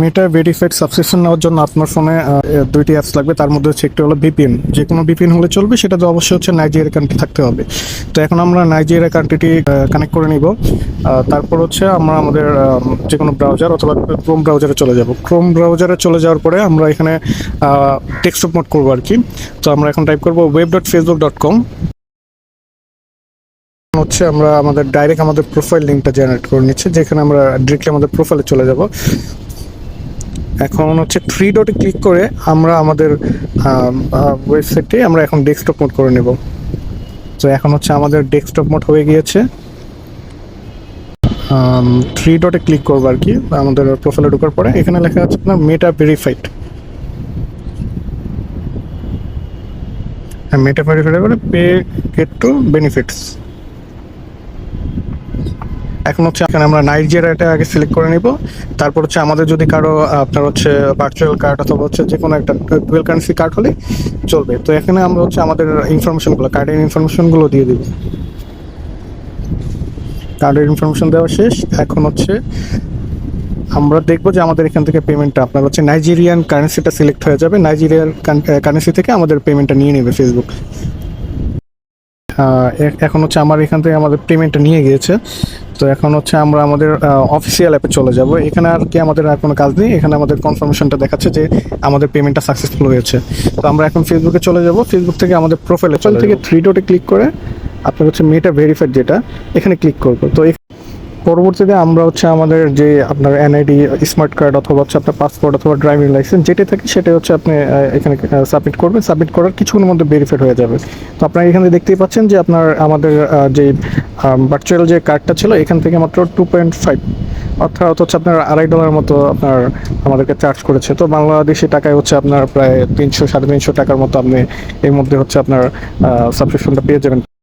মেটা verified subscription নেওয়ার জন্য আপনার ফোনে দুইটি অ্যাপস লাগবে। তার মধ্যে হচ্ছে একটি হলো ভিপিএন যে কোনো ভিপিএন হলে চলবে সেটা তো অবশ্যই হচ্ছে নাইজেরিয়া কান্ট্রি থাকতে হবে। তো এখন আমরা নাইজেরিয়া কান্ট্রিটি কানেক্ট করে নিব। তারপর হচ্ছে আমরা আমাদের যে কোনো ব্রাউজার অথবা ক্রোম ব্রাউজারে চলে যাব। ক্রোম ব্রাউজারে চলে যাওয়ার পরে আমরা এখানে টেক্সট মোড করব আর কি। তো আমরা এখন টাইপ করব web dot Facebook dot com হচ্ছে আমরা আমাদের ডাইরেক্ট আমাদের প্রোফাইল লিঙ্কটা জেনারেট করে নিচ্ছি, যেখানে আমরা ডিরেক্টলি আমাদের প্রোফাইলে চলে যাব। এখন হচ্ছে থ্রি ডটে ক্লিক করে আমরা আমাদের ওয়েবসাইটটি আমরা এখন ডেস্কটপ মোড করে নেব। তো এখন হচ্ছে আমাদের ডেস্কটপ মোড হয়ে গিয়েছে। থ্রি ডটে ক্লিক করব আর কি, আমাদের প্রোফাইলে ঢোকার পরে। এখানে লেখা আছে আপনার মেটা ভেরিফাইড মেটা ভেরিফাইড বলে পে গেট টু বেনিফিটস এখন হচ্ছে এখানে আমরা নাইজেরিয়াটা আগে সিলেক্ট করে নিব। তারপর হচ্ছে আমাদের যদি কারও, আপনার হচ্ছে ভার্চুয়াল কার্ড অথবা হচ্ছে যে কোনো একটা ডুয়েল কারেন্সি কার্ড হলে চলবে। তো এখানে আমরা হচ্ছে আমাদের ইনফরমেশনগুলো কার্ডের ইনফরমেশনগুলো দিয়ে দিব। কার্ডের ইনফরমেশন দেওয়া শেষ। এখন হচ্ছে আমরা দেখব যে আমাদের এখান থেকে পেমেন্টটা আপনার হচ্ছে নাইজেরিয়ান কারেন্সিটা সিলেক্ট হয়ে যাবে। নাইজেরিয়ান কারেন্সি থেকে আমাদের পেমেন্টটা নিয়ে নেবে ফেসবুক এখন হচ্ছে আমার এখান থেকে আমাদের পেমেন্টটা নিয়ে গিয়েছে। তো এখন হচ্ছে আমরা আমাদের অফিসিয়াল অ্যাপে চলে যাব। এখানে আর কি আমাদের আর কোনো কাজ নেই। এখানে আমাদের কনফার্মেশনটা দেখাচ্ছে যে আমাদের পেমেন্টটা সাকসেসফুল হয়েছে। তো আমরা এখন ফেসবুকে চলে যাব। ফেসবুক থেকে আমাদের প্রোফাইলে চলে থেকে থ্রি ডোটে ক্লিক করে আপনার হচ্ছে মেটা ভেরিফাইড যেটা এখানে ক্লিক করব। তো পরবর্তীতে আমরা হচ্ছে আমাদের যে আপনার এনআইডি স্মার্ট কার্ড অথবা হচ্ছে আপনার পাসপোর্ট অথবা ড্রাইভিং লাইসেন্স যেটা থাকে সেটা হচ্ছে আপনি এখানে সাবমিট করবেন। সাবমিট করার কিছুক্ষণের মধ্যে ভেরিফাইড হয়ে যাবে। তো আপনারা এখানে দেখতেই পাচ্ছেন যে আপনার আমাদের যে ভার্চুয়াল যে কার্ডটা ছিল, এখান থেকে মাত্র টু পয়েন্ট ফাইভ অর্থাৎ হচ্ছে আপনার আড়াই ডলার মতো আপনার আমাদেরকে চার্জ করেছে। তো বাংলাদেশি টাকায় হচ্ছে আপনার প্রায় তিনশো, সাড়ে তিনশো টাকার মতো আপনি এর মধ্যে হচ্ছে আপনার সাবস্ক্রিপশনটা পেয়ে যাবেন।